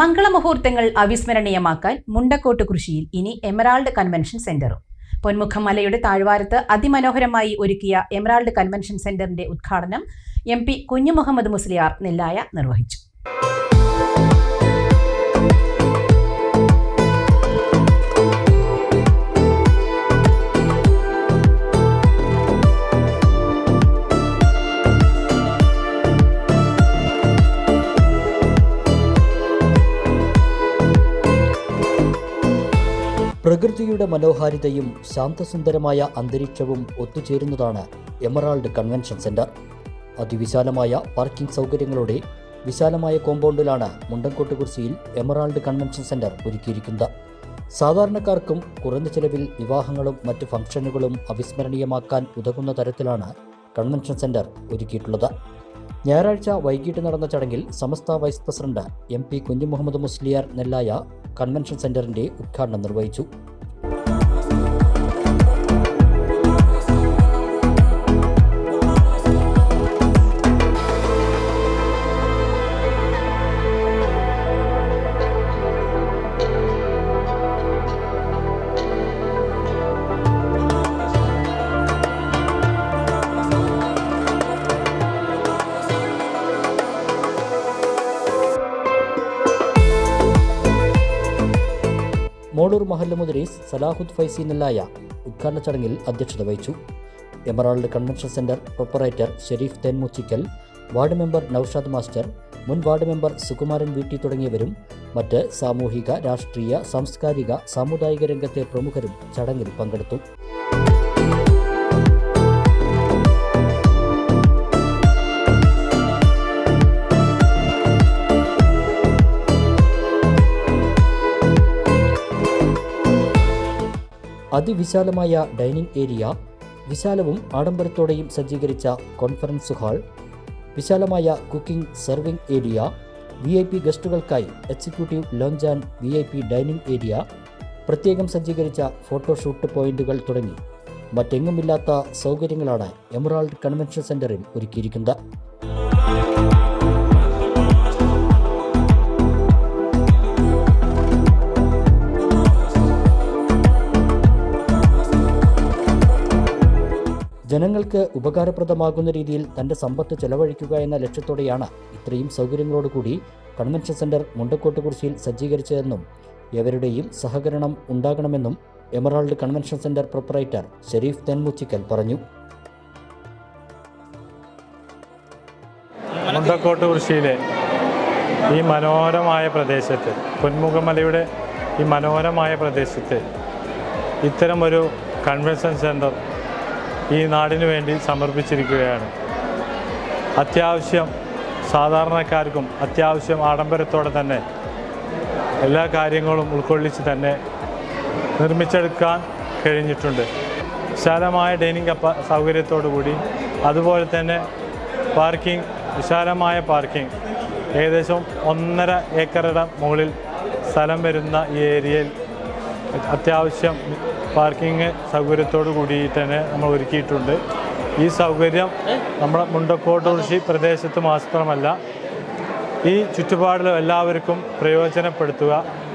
മംഗളമുഹൂർത്തങ്ങൾ അവിസ്മരണീയമാക്കാൻ മുണ്ടക്കോട്ട് കൃഷിയിൽ ഇനി emerald convention സെന്ററും. പൊന്മുഖം മലയുടെ താഴ്വാരത്ത് അതിമനോഹരമായി ഒരുക്കിയ എമറാൾഡ് കൺവെൻഷൻ സെന്ററിന്റെ ഉദ്ഘാടനം എം പി കുഞ്ഞുമുഹമ്മദ് മുസ്ലിയാർ നെല്ലായ നിർവഹിച്ചു. പ്രകൃതിയുടെ മനോഹാരിതയും ശാന്തസുന്ദരമായ അന്തരീക്ഷവും ഒത്തുചേരുന്നതാണ് എമറാൾഡ് കൺവെൻഷൻ സെന്റർ. അതിവിശാലമായ പാർക്കിംഗ് സൗകര്യങ്ങളോടെ വിശാലമായ കോമ്പൗണ്ടിലാണ് മുണ്ടൻകോട്ട് കുറിശിയിൽ എമറാൾഡ് കൺവെൻഷൻ സെന്റർ ഒരുക്കിയിരിക്കുന്നത്. സാധാരണക്കാർക്കും കുറഞ്ഞ ചെലവിൽ വിവാഹങ്ങളും മറ്റ് ഫംഗ്ഷനുകളും അവിസ്മരണീയമാക്കാൻ ഉതകുന്ന തരത്തിലാണ് കൺവെൻഷൻ സെന്റർ ഒരുക്കിയിട്ടുള്ളത്. ഞായറാഴ്ച വൈകിട്ട് നടന്ന ചടങ്ങിൽ Samastha vice president M P Kunjumuhammad Musliyar Nellaya convention സെന്ററിന്റെ ഉദ്ഘാടനം നിർവഹിച്ചു മോളൂർ മഹല്ല മുദരീസ് സലാഹുദ് ഫൈസി നെല്ലായ ഉദ്ഘാടന ചടങ്ങിൽ അധ്യക്ഷത വഹിച്ചു. Emerald convention centre proprietor Sharif Thenmuchikkal ward member Naushad master മുൻ വാർഡ് മെമ്പർ സുകുമാരൻ വീട്ടി തുടങ്ങിയവരും മറ്റ് സാമൂഹിക രാഷ്ട്രീയ സാംസ്കാരിക സാമുദായിക രംഗത്തെ പ്രമുഖരും ചടങ്ങിൽ പങ്കെടുത്തു. അതിവിശാലമായ ഡൈനിങ് ഏരിയ വിശാലവും ആഡംബരത്തോടെയും സജ്ജീകരിച്ച കോൺഫറൻസ് ഹാൾ വിശാലമായ cooking serving area V I P ഗസ്റ്റുകൾക്കായി executive lounge and V I P dining area പ്രത്യേകം സജ്ജീകരിച്ച ഫോട്ടോഷൂട്ട് പോയിന്റുകൾ തുടങ്ങി. മറ്റെങ്ങുമില്ലാത്ത സൗകര്യങ്ങളാണ് എമറാൾഡ് കൺവെൻഷൻ സെന്ററിൽ ഒരുക്കിയിരിക്കുന്നത്. ജനങ്ങൾക്ക് ഉപകാരപ്രദമാകുന്ന രീതിയിൽ തന്റെ സമ്പത്ത് ചെലവഴിക്കുക എന്ന ലക്ഷ്യത്തോടെയാണ് ഇത്രയും സൗകര്യങ്ങളോടുകൂടി കൺവെൻഷൻ സെന്റർ മുണ്ടക്കോട്ട് കുറിശിയിൽ സജ്ജീകരിച്ചതെന്നും എവരുടെയും സഹകരണം ഉണ്ടാകണമെന്നും Emerald convention centre proprietor Sharif Thenmuchikkal പറഞ്ഞു. മുണ്ടക്കോട്ടുകുറിശ്ശിയിലെ ഈ മനോഹരമായ പ്രദേശത്ത് പൊന്മുഖമലയുടെ ഈ മനോഹരമായ പ്രദേശത്ത് ഇത്തരമൊരു കൺവെൻഷൻ സെന്റർ ഈ നാടിനു വേണ്ടി സമർപ്പിച്ചിരിക്കുകയാണ്. അത്യാവശ്യം സാധാരണക്കാർക്കും അത്യാവശ്യം ആഡംബരത്തോടെ തന്നെ എല്ലാ കാര്യങ്ങളും ഉൾക്കൊള്ളിച്ച് തന്നെ നിർമ്മിച്ചെടുക്കാൻ കഴിഞ്ഞിട്ടുണ്ട്. വിശാലമായ ഡൈനിങ് കപ്പ സൗകര്യത്തോടുകൂടി അതുപോലെ തന്നെ പാർക്കിംഗ് വിശാലമായ പാർക്കിംഗ്. ഏകദേശം ഒന്നര ഏക്കറുടെ മുകളിൽ സ്ഥലം വരുന്ന ഈ ഏരിയയിൽ അത്യാവശ്യം പാർക്കിംഗ് സൗകര്യത്തോടു കൂടി തന്നെ നമ്മൾ ഒരുക്കിയിട്ടുണ്ട്. ഈ സൗകര്യം നമ്മുടെ മുണ്ടക്കോട്ട് കൃഷി പ്രദേശത്ത് മാത്രമല്ല ഈ ചുറ്റുപാടിലും എല്ലാവർക്കും പ്രയോജനപ്പെടുത്തുക.